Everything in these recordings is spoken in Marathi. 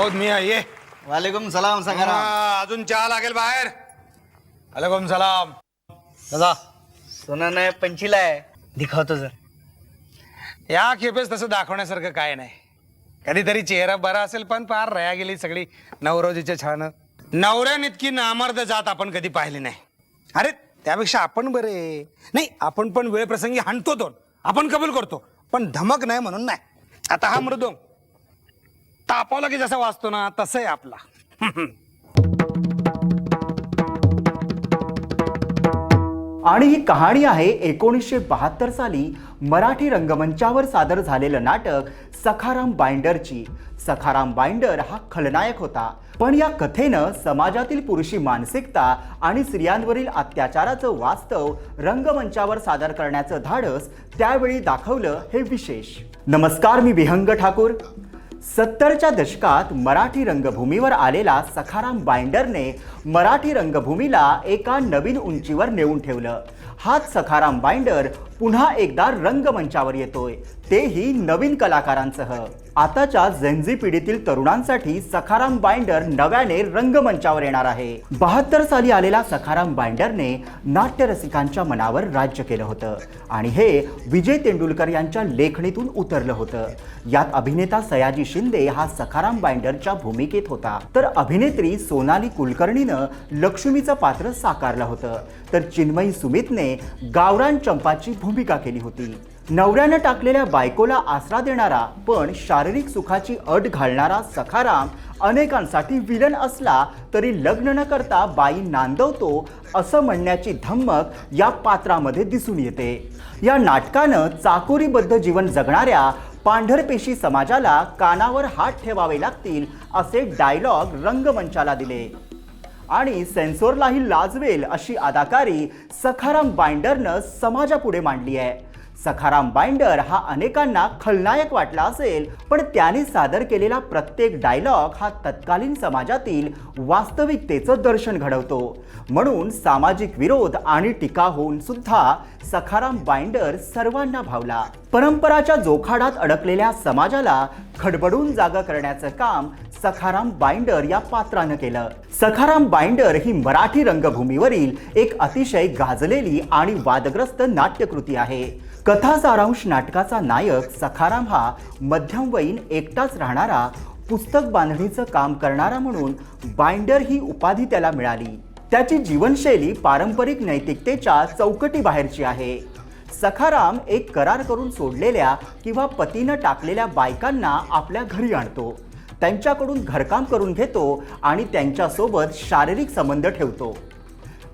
दाऊद मिया ये वालेकुम सलाम हा, अजून चहा लागेल बाहेर. अलैकुम सलाम. दादा सोना नाही पंचीला आहे. दिखावतो जर. या खेपेस तसं दाखवण्यासारखं काय नाही. कधीतरी चेहरा बरा असेल पण पार रया गेली सगळी नवरोजीच्या छान. नवऱ्यान इतकी नामर्द जात आपण कधी पाहिली नाही. अरे त्यापेक्षा आपण बरे. नाही आपण पण वेळ प्रसंगी हाणतो दोन. आपण कबूल करतो. पण धमक नाही म्हणून नाही. आता हा मृदोंग. तापावला की जसा वाचतो ना तसं आहे आपला. आणि ही कहाणी आहे एकोणीसशे बहात्तर साली मराठी रंगमंचावर सादर झालेलं नाटक सखाराम बाइंडरची. सखाराम बाइंडर हा खलनायक होता. पण या कथेनं समाजातील पुरुषी मानसिकता आणि स्त्रियांवरील अत्याचाराचं वास्तव रंगमंचावर सादर करण्याचं धाडस त्यावेळी दाखवलं हे विशेष. नमस्कार मी विहंग ठाकूर. सत्तरच्या दशकात मराठी रंगभूमीवर आलेला सखाराम बाइंडरने मराठी रंगभूमीला एका नवीन उंचीवर नेऊन ठेवलं. हाच सखाराम बाइंडर पुन्हा एकदा रंगमंचावर येतोय. तेही नवीन कलाकारांसह. आताच्या झेंझी पिढीतील तरुणांसाठी सखाराम बाइंडर नव्याने रंगमंचावर येणार आहे. बहात्तर साली आलेला सखाराम बाइंडरने नाट्यरसिकांच्या मनावर राज्य केलं होतं. आणि हे विजय तेंडुलकर यांच्या लेखणीतून उतरलं होतं. यात अभिनेता सयाजी शिंदे हा सखाराम बाइंडरच्या भूमिकेत होता. तर अभिनेत्री सोनाली कुलकर्णीनं लक्ष्मीचं पात्र साकारलं होतं. तर चिन्मयी सुमितने गावरान चंपाची भूमिका केली होती. नवऱ्यानं टाकलेल्या बायकोला आसरा देणारा पण शारीरिक सुखाची अट घालणारा सखाराम अनेकांसाठी विलन असला तरी लग्न न करता बाई नांदवतो असं म्हणण्याची धम्मक या पात्रामध्ये दिसून येते. या नाटकानं चाकोरीबद्ध जीवन जगणाऱ्या पांढरपेशी समाजाला कानावर हात ठेवावे लागतील असे डायलॉग रंगमंचाला दिले. आणि सेन्सॉरलाही लाजवेल अशी अदाकारी सखाराम बाइंडरनं समाजापुढे मांडली आहे. सखाराम बाइंडर हा अनेकांना खलनायक वाटला असेल पण त्याने सादर केलेला प्रत्येक डायलॉग हा तत्कालीन समाजातील वास्तविकतेचं दर्शन घडवतो. म्हणून सामाजिक विरोध आणि टीका होऊन सुद्धा सखाराम बाइंडर सर्वांना भावला. परंपराच्या जोखाडात अडकलेल्या समाजाला खडबडून जागा करण्याचं काम सखाराम बाइंडर या पात्रानं केलं. सखाराम बाइंडर ही मराठी रंगभूमीवरील एक अतिशय गाजलेली आणि वादग्रस्त नाट्यकृती आहे. कथा सारांश नाटकाचा नायक सखाराम हा मध्यमवयीन एकटाच राहणारा पुस्तक बांधणीचं काम करणारा म्हणून बाइंडर ही उपाधी त्याला मिळाली. त्याची जीवनशैली पारंपरिक नैतिकतेच्या चौकटीबाहेरची आहे. सखाराम एक करार करून सोडलेल्या किंवा पतीनं टाकलेल्या बायकांना आपल्या घरी आणतो. त्यांच्याकडून घरकाम करून घेतो आणि त्यांच्यासोबत शारीरिक संबंध ठेवतो.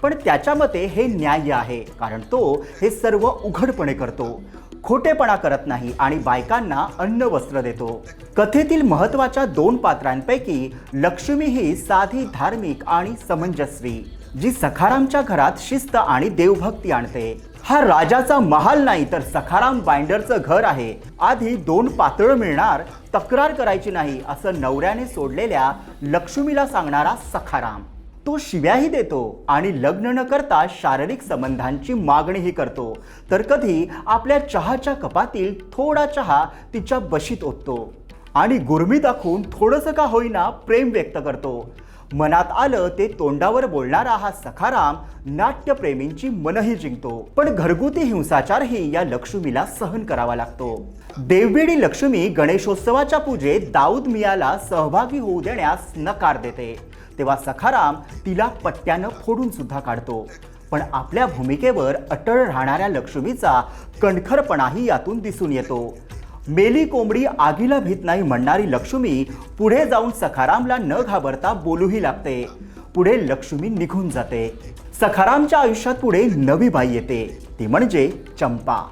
पण त्याच्या मते हे न्याय्य आहे कारण तो हे सर्व उघडपणे करतो. खोटेपणा करत नाही आणि बायकांना अन्न वस्त्र देतो. कथेतील महत्त्वाच्या दोन पात्रांपैकी लक्ष्मी ही साधी धार्मिक आणि समंजस्वी जी सखारामच्या घरात शिस्त आणि देवभक्ती आणते. हा राजाचा महाल नाही तर सखाराम बाइंडरचं घर आहे. आधी दोन पातळ मिळणार तक्रार करायची नाही असं नवऱ्याने सोडलेल्या लक्ष्मीला सांगणारा सखाराम. तो शिव्याही देतो आणि लग्न न करता शारीरिक संबंधांची मागणीही करतो. तर कधी आपल्या चहाच्या कपातील थोडा चहा तिच्या बशीत ओततो आणि गुरमी दाखवून थोडंसं का होईना प्रेम व्यक्त करतो. मनात आलं ते तोंडावर बोलणारा हा सखाराम नाट्यप्रेमींची मनही जिंकतो. पण घरगुती हिंसाचारही या लक्ष्मीला सहन करावा लागतो. देववेडी लक्ष्मी गणेशोत्सवाच्या पूजेत दाऊद मियाला सहभागी होऊ देण्यास नकार देते. तेव्हा सखाराम तिला पट्ट्यानं फोडून सुद्धा काढतो. पण आपल्या भूमिकेवर अटळ राहणाऱ्या लक्ष्मीचा कणखरपणाही यातून दिसून येतो. मेली कोंबडी आगीला भीत नाही म्हणणारी लक्ष्मी पुढे जाऊन सखारामला न घाबरता बोलूही लागते. पुढे लक्ष्मी निघून जाते. सखारामच्या आयुष्यात पुढे नवी बाई येते. ती म्हणजे चंपा.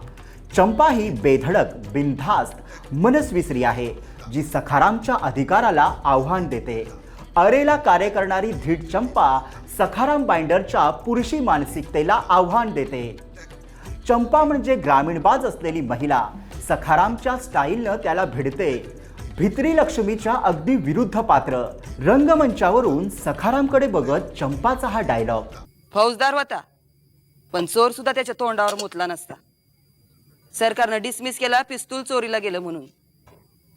चंपा ही बेधडक बिनधास्त मनस्विसरी आहे जी सखारामच्या अधिकाराला आव्हान देते. अरेला कार्य करणारी धीट चंपा सखाराम बाइंडरच्या पुरुषी मानसिकतेला आव्हान देते. चंपा म्हणजे ग्रामीण बाज असलेली महिला. सखारामच्या स्टाईलनं त्याला भिडते. भित्री लक्ष्मीच्या अगदी विरुद्ध पात्र. रंगमंचावरून सखारामकडे बघत चंपाचा हा डायलॉग. फौजदार होता. पण चोर सुद्धा त्याच्या तोंडावर मुतला नसता. सरकारनं डिसमिस केला पिस्तूल चोरीला गेलं म्हणून.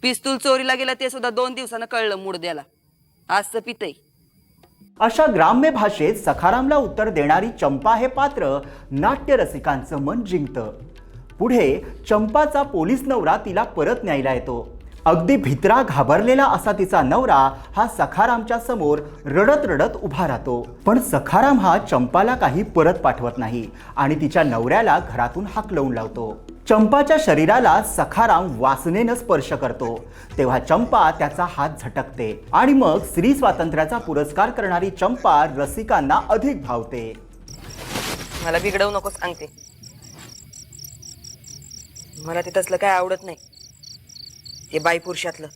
पिस्तूल चोरीला गेला ते सुद्धा दोन दिवसानं कळलं मूड द्याला आजचं पितय. अशा ग्राम्य भाषेत सखारामला उत्तर देणारी चंपा हे पात्र नाट्य रसिकांचं मन जिंकतं. पुढे चंपाचा पोलीस नवरा तिला परत न्यायला येतो. अगदी भित्रा घाबरलेला असा तिचा नवरा हा सखारामच्या समोर रडत रडत उभा राहतो. पण सखाराम हा चंपाला काही परत पाठवत नाही आणि तिच्या नवऱ्याला घरातून हाकलवून लावतो. चंपाच्या शरीराला सखाराम वासनेनं स्पर्श करतो. तेव्हा चंपा त्याचा हात झटकते आणि मग स्त्री स्वातंत्र्याचा पुरस्कार करणारी चंपा रसिकांना अधिक भावते. मला बिघडवू नको सांगते. मला ते तसलं काय आवडत नाही. ते बाई पुरुषातलं.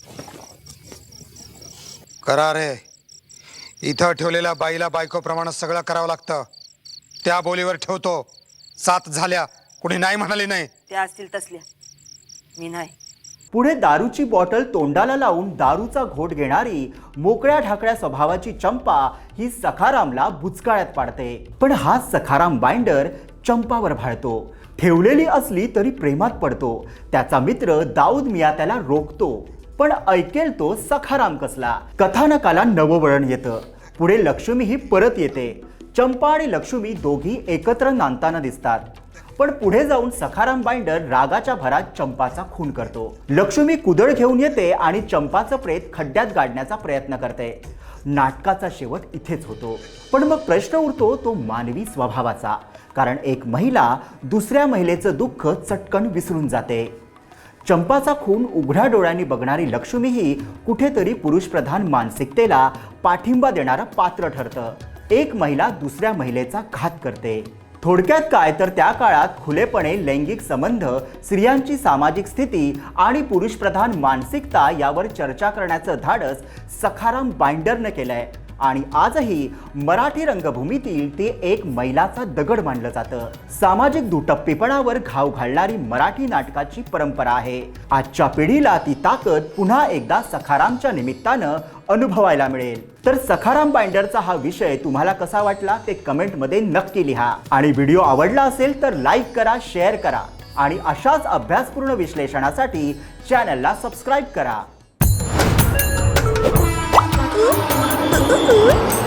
करा रे. इथं ठेवलेल्या बाईला बायकोप्रमाणे सगळं करावं लागतं. त्या बोलीवर ठेवतो. सात झाल्या. कुणी नाही म्हणाली नाही. त्या असतील तसल्या. मी नाही. पुढे दारूची बॉटल तोंडाला लावून दारूचा घोट घेणारी मोकळ्या ढाकळ्या स्वभावाची चंपा ही सखारामला बुचकाळ्यात पाडते. पण हा सखाराम बाइंडर चंपावर भाळतो. ठेवलेली असली तरी प्रेमात पडतो. त्याचा मित्र दाऊद मिया त्याला रोखतो. पण ऐकेल तो सखाराम कसला. कथानकाला नववळण येतं. पुढे लक्ष्मी ही परत येते. चंपा आणि लक्ष्मी दोघी एकत्र नांदताना दिसतात. पण पुढे जाऊन सखाराम बाइंडर रागाच्या भरात चंपाचा खून करतो. लक्ष्मी कुदळ घेऊन येते आणि चंपाचं प्रेत खड्ड्यात गाडण्याचा प्रयत्न करते. नाटकाचा शेवट इथेच होतो. पण मग प्रश्न उरतो तो मानवी स्वभावाचा. कारण एक महिला दुसऱ्या महिलेचं दुःख चटकन विसरून जाते. चंपाचा खून उघड्या डोळ्यांनी बघणारी लक्ष्मीही कुठेतरी पुरुषप्रधान मानसिकतेला पाठिंबा देणारं पात्र ठरतं. एक महिला दुसऱ्या महिलेचा घात करते. थोडक्यात काय तर त्या काळात खुलेपणे लैंगिक संबंध स्त्रियांची सामाजिक स्थिती आणि पुरुषप्रधान मानसिकता यावर चर्चा करण्याचं धाडस सखाराम बाइंडरनं केलंय. आणि आजही मराठी रंगभूमीतील ते एक मैलाचा दगड मानलं जातं. सामाजिक दुटप्पीपणावर घाव घालणारी मराठी नाटकाची परंपरा आहे. आजच्या पिढीला ती ताकद पुन्हा एकदा सखारामच्या निमित्तानं अनुभवायला मिळेल. तर सखाराम बाइंडरचा हा विषय तुम्हाला कसा वाटला ते कमेंटमध्ये नक्की लिहा. आणि व्हिडिओ आवडला असेल तर लाईक करा शेअर करा. आणि अशाच अभ्यासपूर्ण विश्लेषणासाठी चॅनलला सबस्क्राईब करा. Ooh.